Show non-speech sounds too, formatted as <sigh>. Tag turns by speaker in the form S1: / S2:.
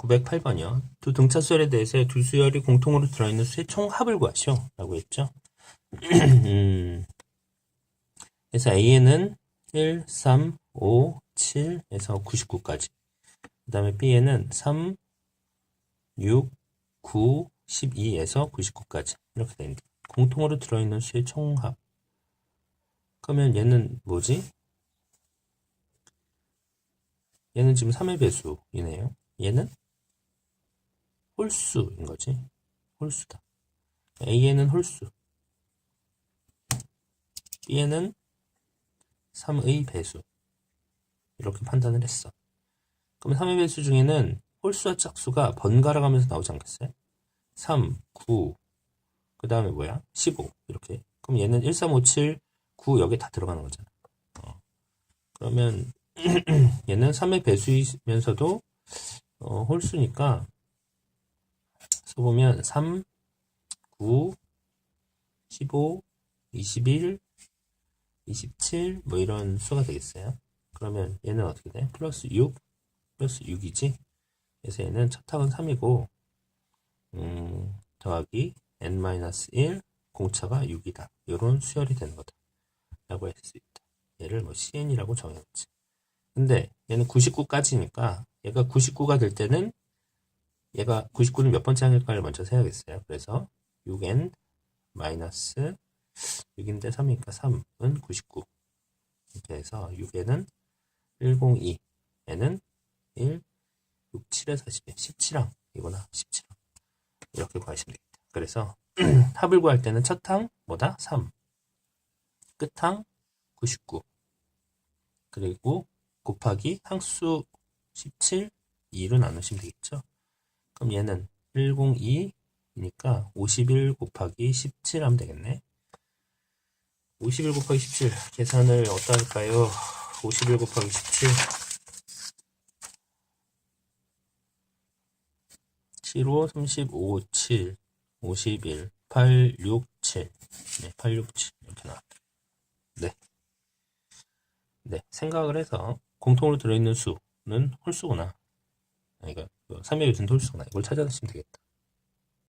S1: 908번이요. 두 등차 수열에 대해서 두 수열이 공통으로 들어있는 수의 총합을 구하시오. 라고 했죠. <clears throat> 음, 그래서 A에는 1, 3, 5, 7에서 99까지. 그 다음에 B에는 3, 6, 9, 12에서 99까지. 이렇게 됩니다. 공통으로 들어있는 수의 총합. 그러면 얘는 뭐지? 얘는 지금 3의 배수이네요. 얘는 홀수인 거지. 홀수다. A에는 홀수. B에는 3의 배수. 이렇게 판단을 했어. 그럼 3의 배수 중에는 홀수와 짝수가 번갈아 가면서 나오지 않겠어요? 3, 9, 그 다음에 뭐야? 15. 이렇게. 그럼 얘는 1, 3, 5, 7, 9 여기에 다 들어가는 거잖아. 어. 그러면 <clears throat> 얘는 3의 배수이면서도 어, 홀수니까 써보면 3, 9, 15, 21, 27, 뭐 이런 수가 되겠어요. 그러면 얘는 어떻게 돼? 플러스 6, 플러스 6이지. 그래서 얘는 첫 항은 3이고, 음, 더하기 n-1, 공차가 6이다. 이런 수열이 되는 거다. 라고 할 수 있다. 얘를 뭐 cn이라고 정해놓지. 근데 얘는 99까지니까 얘가 99가 될 때는 얘가 99는 몇 번째 항일까를 먼저 세야겠어요. 그래서 6n 마이너스 6인데 3이니까 3은 99. 이렇게 해서 6에는 102, n은 1, 6, 7에 42, 17항 이거나 17항 이렇게 구하시면 되겠다. 그래서 <clears throat> 합을 구할 때는 첫 항 뭐다? 3, 끝항 99, 그리고 곱하기 항수 17, 2로 나누시면 되겠죠. 그럼 얘는 102니까 51 곱하기 17 하면 되겠네. 51 곱하기 17 계산을 어떠 할까요? 51 곱하기 17 7, 5, 35, 7, 51, 8, 6, 7 네, 8, 6, 7 이렇게 나왔다. 네. 네, 생각을 해서 공통으로 들어있는 수는 홀수구나. 그러니까 3의 요소는 홀수구나. 이걸 찾아내시면 되겠다.